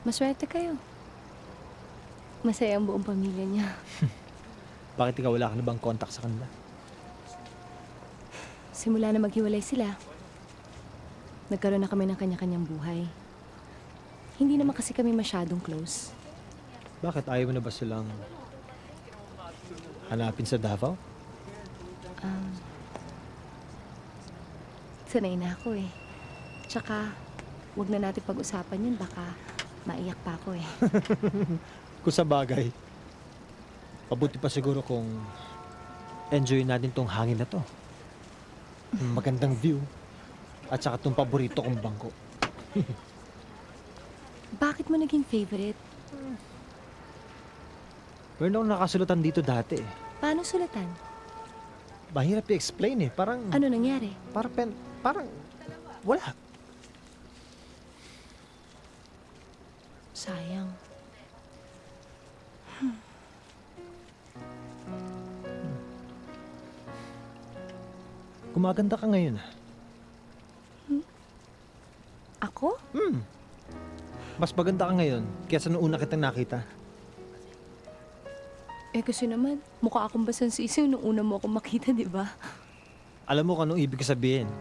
Maswerte kayo. Masaya ang buong pamilya niya. Bakit ikaw wala ka na bang contact sa kanila? Simula na maghiwalay sila, nagkaroon na kami ng kanya-kanyang buhay. Hindi naman kasi kami masyadong close. Bakit ayaw mo na ba silang hanapin sa Davao? Um, sanay na ako eh. Tsaka, wag na natin pag-usapan yun. Baka maiyak pa ako eh. Kung sa bagay, mabuti pa siguro kung enjoy natin tong hangin na to. Yung Magandang view. At saka tong paborito kong bangko. Bakit mo naging favorite? Meron akong nakasulatan dito dati eh. Paano sulatan? Mahirap i-explain eh. Parang, Ano nangyari? parang, pen, parang, wala. Sayang. Gumaganda ka ngayon ah. Ako? Hmm. Mas maganda ka ngayon kaysa nung una kitang nakita. Eh kasi naman, mukha akong basang sisiw nung una mo akong makita, di ba? Alam mo kung anong ibig sabihin.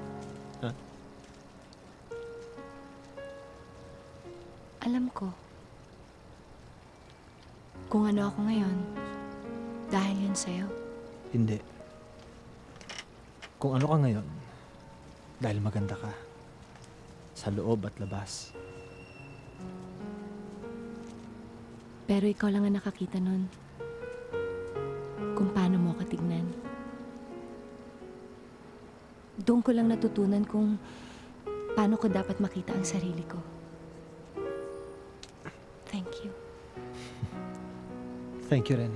Alam ko. Kung ano ako ngayon, dahil yun sa'yo. Hindi. Kung ano ka ngayon, dahil maganda ka. Sa loob at labas. Pero ikaw lang ang nakakita nun. Kung paano mo ako tignan. Doon ko lang natutunan kung paano ko dapat makita ang sarili ko. Thank you. Thank you rin.